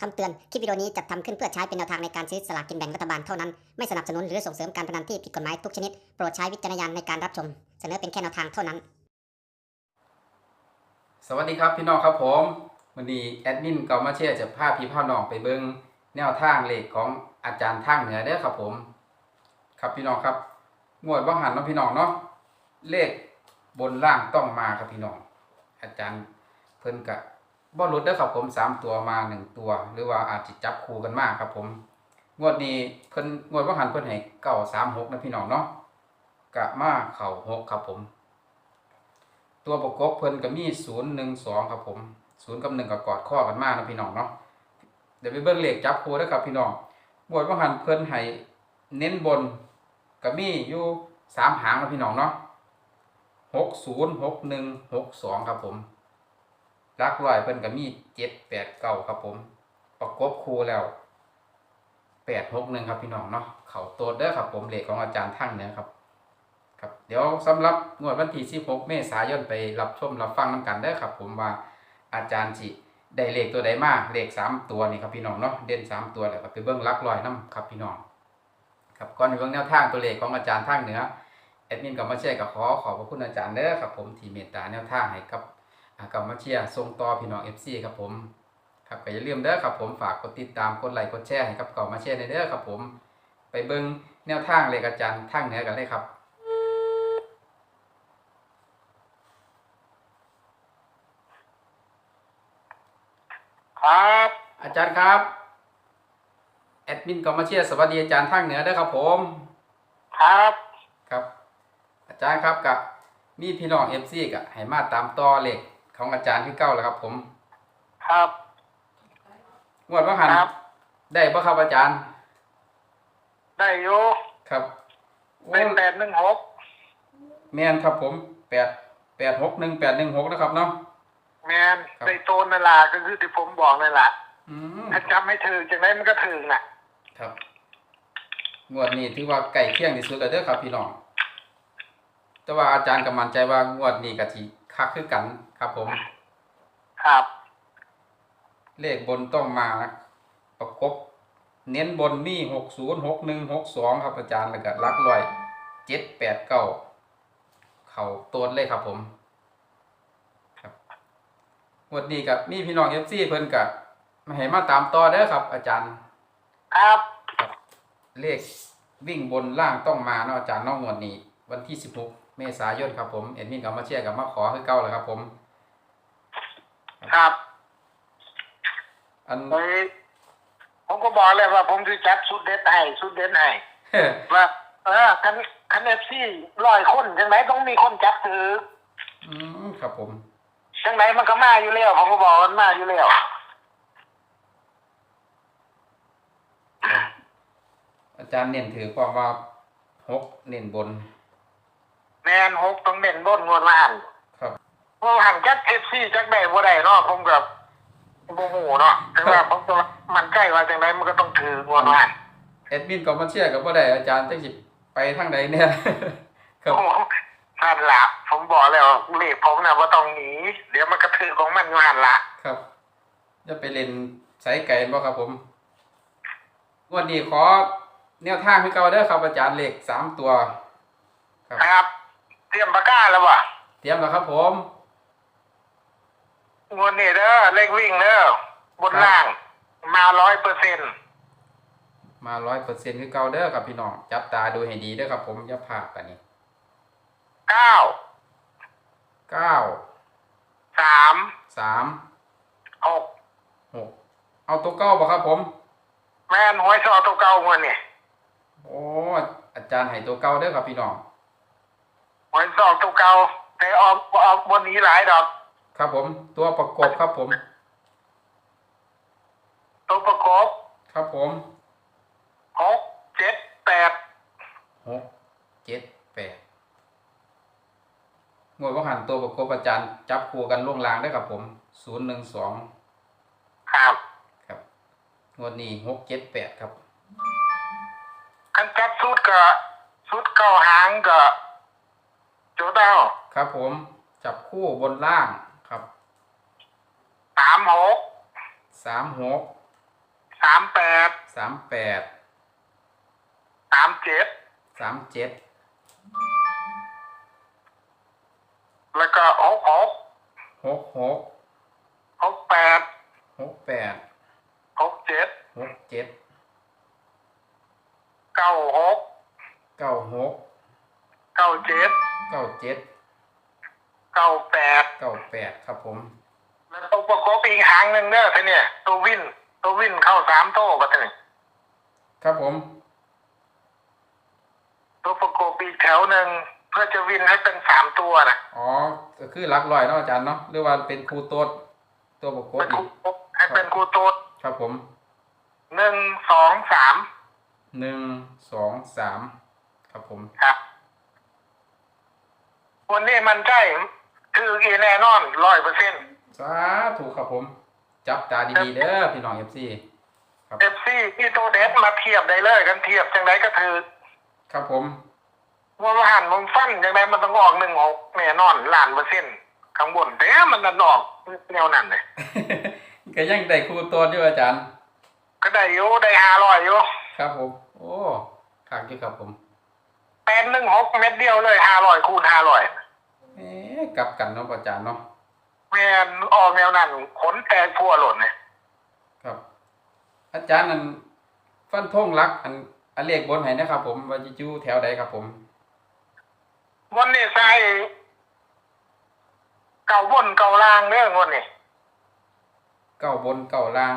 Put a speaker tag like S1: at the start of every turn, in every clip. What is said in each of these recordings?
S1: คำเตือน คลิปวิดีโอนี้จัดทำขึ้นเพื่อใช้เป็นแนวทางในการซื้อสลากกินแบ่งรัฐบาลเท่านั้น ไม่สนับสนุนหรือส่งเสริมการพนันที่ผิดกฎหมายทุกชนิด โปรดใช้วิจารณญาณในการรับชม เสนอเป็นแค่แนวทางเท่านั้น
S2: สวัสดีครับพี่น้องครับผมวันนี้แอดมินเกามาเชียจะพาพี่พ่อน้องไปเบิ่งแนวทางเลขของอาจารย์ทางเหนือเด้อครับผม ครับพี่น้องครับงวดว่างหันเนาะพี่น้องเนาะเลขบนล่างต้องมาครับพี่น้อง อาจารย์เพิ่นกะ บ่หลุดเด้อครับผมสามตัวมาหนึ่งตัว หรือว่าอาจจะจับคู่กันมากครับผมงวดนี้เพิ่นงวดว่างหันเพิ่นให้เก้าสามหกนะพี่น้องเนาะกะมาเข่าหกครับผม ตัวประกบเพิ่นก็มีศูนย์หนึ่งสองครับผมศูนย์กับหนึ่งก็กอดข้อกันมากนะพี่น้องเนาะเดี๋ยวไปเบิ่งเลขจับคู่นะครับพี่น้องบวดว่าหันเพิ่นให้เน้นบนก็มีอยู่สามหางนะพี่น้องเนาะหกศูนย์หกหนึ่งหกสองครับผม ลักร้อยเพิ่นก็มีเจ็ดแปดเก้าครับผม ประกบคู่แล้วแปดหกหนึ่งครับพี่น้องเนาะเขาโตดเด้อครับผมเลขของอาจารย์ทั้งเนี่ยครับครับ เดี๋ยวสำหรับงวดวันที่16เมษายนไปรับชมรับฟังน้ำกันได้อครับ ผมว่าอาจารย์จิได้เลขตัวใดมากเลข3ตัวนี่ครับพี่น้องเนาะเด่น3ตัวแล้วก็ไปเบิ่งลักร้อยนํครับพี่น้องครับก่อนเบิ่งแนวทางตัวเลขของอาจารย์ทางเหนือแอดมินกับมาเชียร์กับขอขอบพระคุณอาจารย์เด้อครับผมที่เมตตาแนวทางให้กับ อ่ากับมาเชียร์ส่งต่อพี่น้อง FC ครับผมครับก็อย่าลืมเด้อครับผมฝากกดติดตามกดไลค์กดแชร์ให้กับเก่ามาเชียร์ในเด้อครับผม ไปเบิ่งแนวทางเลขอาจารย์ทางเหนือกันเลยครับ
S3: ครับ
S2: อาจารย์ครับแอดมินกอมาเชียร์สวัสดีอาจารย์ทางเหนือเด้อครับผม
S3: ครับ
S2: ครับ อาจารย์ครับกับมีพี่น้องเอฟซีกับให้มาตามต่อเลข ของอาจารย์ที่เก้าแล้วครับผม
S3: ครับ
S2: งวดว่าหัน
S3: ครับ
S2: ได้ปะครับอาจารย์
S3: ได้อยู่
S2: ครับโอ้
S3: เป็นแปดหนึ่งหก
S2: แมนครับผมแปดแปดหกหนึ่งแปดหนึ่งหกนะครับเนาะ
S3: แมน
S2: ครับ
S3: ในโตนนั่นแหละก็คือที่ผมบอกนั่นแหละ
S2: อืม
S3: ถ้าจำไม่ถึงจากนั้นมันก็ถึงน่ะ
S2: ครับ งวดนี้ถือว่าไก่เคียงที่สุดแล้วเด้อครับพี่น้อง แต่ว่าอาจารย์ก็มั่นใจว่างวดนี้กะทิคักคือกัน ครับผม
S3: ครับ
S2: เลขบนต้องมานะประกบเน้นบนมีหกศูนย์หกหนึ่งหกสองครับอาจารย์แล้วก็ลักลอยเจ็ดแปดเก้าเข่าตัวเลยครับผม ครับงวันนี้กับมีพี่น้องเอฟซีเพิ่นกับมาให้มาตามต่อเด้อครับ อาจารย์
S3: ครับ
S2: เลขวิ่งบนล่างต้องมาเนาะอาจารย์เนอกงวดนี้ วันที่สิบหกเมษายนครับผม เอ็ดมินกับมาเชียร์กับมาขอคือเก้าแล้วครับผม
S3: ครับ
S2: อัน
S3: เฮ้ยผมก็บอกเลยว่าผมจะจัดสุดเด็ดให้สุดเด็ดให้ว่าเออคันคันเอฟซีร้อยคนจังไหนต้องมีคนจับถือ
S2: อืมครับผม
S3: จังไหนมันก็มาอยู่แล้วผมก็บอกมันมาอยู่แล้ว
S2: อาจารย์เน้นถือความว่าหกเน้นบน
S3: แมนหกต้องเด่นบนงวดล้าน
S2: ครับ
S3: พวกหันจักเอฟซีจักได้บ่ได้เนาะผมกับโมโหเนาะแต่ว่าผมก็มันใกล้ว่าจังไดมันก็ต้องถืองวดล้าน
S2: แอดมินก็มาเชียร์กับว่าได้อาจารย์จังสิไปทางใดเนี่ยครับ
S3: โอ้โหนั่นละผมบอกแล้วเลขผมนะว่าต้องหนีเดี๋ยวมันกระถือของมันอยู่หันละ
S2: ครับจะไปเล่นสายไก่บ่ครับผมงวันนี้ขอแนวทางให้เก่าเด้อครับอาจารย์เลขสามตัวครับ
S3: ครับ เตรียมปากกาแล้ววะ
S2: เตรียมแล้วครับผม
S3: งวดนี้เด้อเลขวิ่งเด้อบนล่าง มาร้อยเปอร์เซ็นต์
S2: มาร้อยเปอร์เซ็นต์คือเก่าเด้อครับพี่น้องจับตาดูให้ดีเด้อครับผมอย่าพลาดอันนี้
S3: เก้า
S2: เก้า
S3: สาม
S2: สาม
S3: หก
S2: หกเอาตัวเก้าบ่ครับผม
S3: แม่นหวยซอตัวเก่างวดนี่
S2: โอ้อาจารย์ให้ตัวเก้าเด้อครับพี่น้อง
S3: หวยซอตัวเก่าแต่ออกออกบนนี้หลายดอก
S2: ครับผม ตัวประกบครับผม
S3: ตัวประกบ
S2: ครับผม
S3: หกเจ็ดแปด
S2: หกเจ็ดแปดงวดว่าหันตัวประกบอาจารย์ จับคู่กันล่วงลางได้อครับผมศูนย์หนึ่งสอง
S3: ครับ
S2: ครับงวดนี้หกเจ็ดแปดครับ
S3: คันจัดสุดก็สุดเก้าหางก็โจดเอา
S2: ครับผมจับคู่บนล่างครับ
S3: สามหก
S2: สามหก
S3: สามแปด
S2: สามแปด
S3: สามเจ็ด
S2: สามเจ็ด
S3: แล้วก็หกหก
S2: หกหก
S3: หกแปด
S2: หกแปด
S3: หกเจ็ด
S2: หกเจ็ด
S3: เก้าหก
S2: เก้าหก
S3: เก้าเจ็ด
S2: เก้าเจ็ด
S3: เก้าแปด
S2: เก้าแปดครับผม
S3: แล้ว ตัวประกบอีกหางหนึ่งเด้อท่าเนี่ยตัววินตัววินเข้าสามโต้บัดนี้
S2: ครับผม
S3: ตัวประกบอีกแถวหนึ่งเพื่อจะวินให้เป็นสามตัวนะ
S2: อ๋อก็คือหลักลอยเนาะอาจารย์เนาะหรือว่าเป็นครูโต๊ดตัวประกบ
S3: เป็น
S2: อี
S3: คู
S2: ก
S3: ให้เป็นคูโตด
S2: ครับผม
S3: หนึ่งสองสาม
S2: หนึ่งสองสามครับผม
S3: ครับวันนี้มันใช่คืออีแน่นอนร้อยเปอร์เซ็นต์
S2: สาธุครับผม จับตาดีๆเด้อพี่น้องเอฟซีครับ
S3: เอฟซีที่ตัวเดสมาเทียบได้เลยกันเทียบจังไรก็ถือ
S2: ครับผม
S3: ว่ามาหันมุมฟันจังไรมันต้องออกหนึ่งหกแน่นอนล้านเปอร์เซ็นต์ข้างบนแต่มันดันออกแนวนั้นเลย
S2: ก็ยังได้ครูโต๊ดอยู่อาจารย์
S3: ก็ได้อยู่ได้ห้าร้อยอยู่
S2: ครับผม โอ้คักอยู่ครับผม
S3: แปดหนึ่งหกเม็ดเดียวเลยห้าร้อยคูณห้าร้อย
S2: เอ๊ะกลับกันเนาะอาจารย์เนาะ
S3: แม่นออกแนวนั้นขนแตกพัวหล่นเลย
S2: ครับ อาจารย์นั่นฟันธงรัก อันอันเลขบนไหนะครับ ผมว่าจะอยู่แถวใดครับผม
S3: วันนี้ใส่เก่าบนเก่าล่างเรื่องวันนี้
S2: เก้าบนเก้าล่าง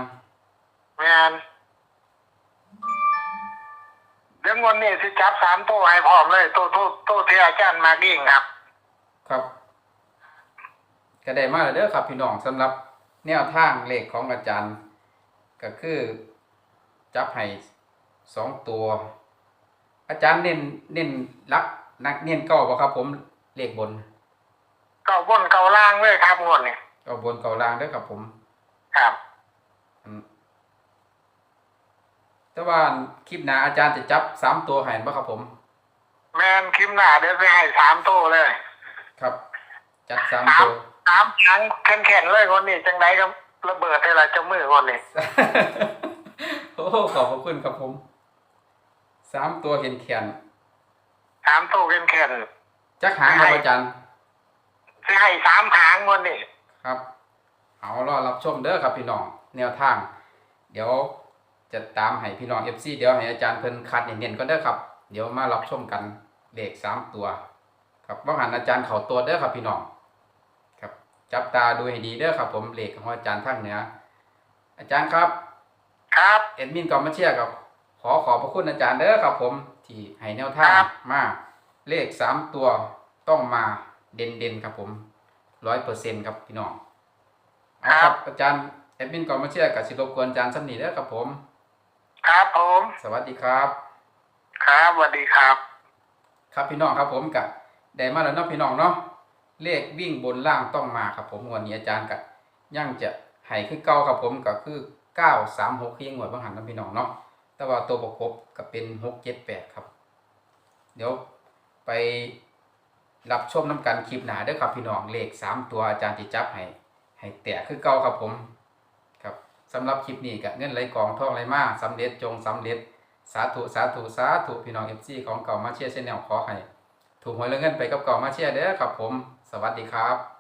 S3: แม่นเรื่องวันนี้สิจับสามตัวให้พร้อมเลย ตัวตัวตัวที่อาจารย์มากิ่งครับ
S2: ครับ ก็ได้มาแล้วเด้อครับพี่น้องสำหรับแนวทางเลขของอาจารย์ ก็คือ จับให้สองตัว อาจารย์เน้นเน้นรักนักเน้นเก้าบ่ครับ ผมเลขบน
S3: เก่าบนเก่าล่างเลยครับงวดนี้
S2: เก้าบนเก้าล่างเด้อครับผม
S3: ครับ
S2: อืมแต่ว่าคลิปหน้าอาจารย์จะจับสามตัวให้บ่ครับผม
S3: แมนคิมหน้าเดี๋ยวจะให้สามตัวเลย
S2: ครับ จัดสาม
S3: สาม
S2: ตัว
S3: สามครั้งแข็งๆเลยวันนี้จังไรก็ระเบิดให้ละเจ้ามือวันนี้
S2: โอ้ขอบพระคุณครับผมสามตัวเห็นแขน
S3: สามตัวแข็ง
S2: จักหางครับอาจารย์
S3: ๆจะให้สามหางวันนี้
S2: ครับ เอารอรับชมเด้อครับพี่น้องแนวทาง เดี๋ยวจะตามให้พี่น้อง FC เดี๋ยวให้อาจารย์เพิ่นคัดเน้นๆก็เด้อครับ เดี๋ยวมารับชมกันเลขสามตัว ครับว่าหันอาจารย์เขาตัวเด้อครับพี่น้องครับ จับตาดูให้ดีเด้อครับ ผมเลขของอาจารย์ทางเหนือ อาจารย์ครับ
S3: ครับ
S2: เอ็ดมินกอมมาเชียร์กับขอขอบพระคุณอาจารย์เด้อครับ ผมที่ให้แนวทาง
S3: ครับ
S2: มาเลขสามตัวต้องมาเด่นๆครับผมร้อยเปอร์เซ็นต์ครับพี่น้องเอาครับอาจารย์เอ็ดมินกอมมาเชียร์กับสิรบกวนอาจารย์สำนีเด้อครับผม
S3: ครับผม
S2: สวัสดีครับ
S3: ครับสวัสดีครับ
S2: ครับพี่น้องครับผมกับได้มาแล้วเนาะพี่น้องเนาะ เลขวิ่งบนล่างต้องมาครับผมวันนี้อาจารย์กับยังจะให้คือเก่าครับผมก็คือเก้าสามหกที่งวดบางหันนาะพี่น้องเนาะแต่ว่าตัวประกบก็เป็นหกเจ็ดแปดครับ เดี๋ยวไปรับชมน้ำกันคลิปหนาเด้อครับพี่น้องเลขสามตัวอาจารย์จิจับให้ให้แตกคือเก่าครับผมครับสำหรับคลิปนี้ก็เงินไหลกองท่องไหลมาสำเร็จจงสำเร็จสาธุสาธุสาธุพี่น้องเอฟซีของเก่ามาเชียร์เช่นแนวขอให้ถูกหวยและเงินไปกับเก่ามาเชียร์เด้อครับผม สวัสดีครับ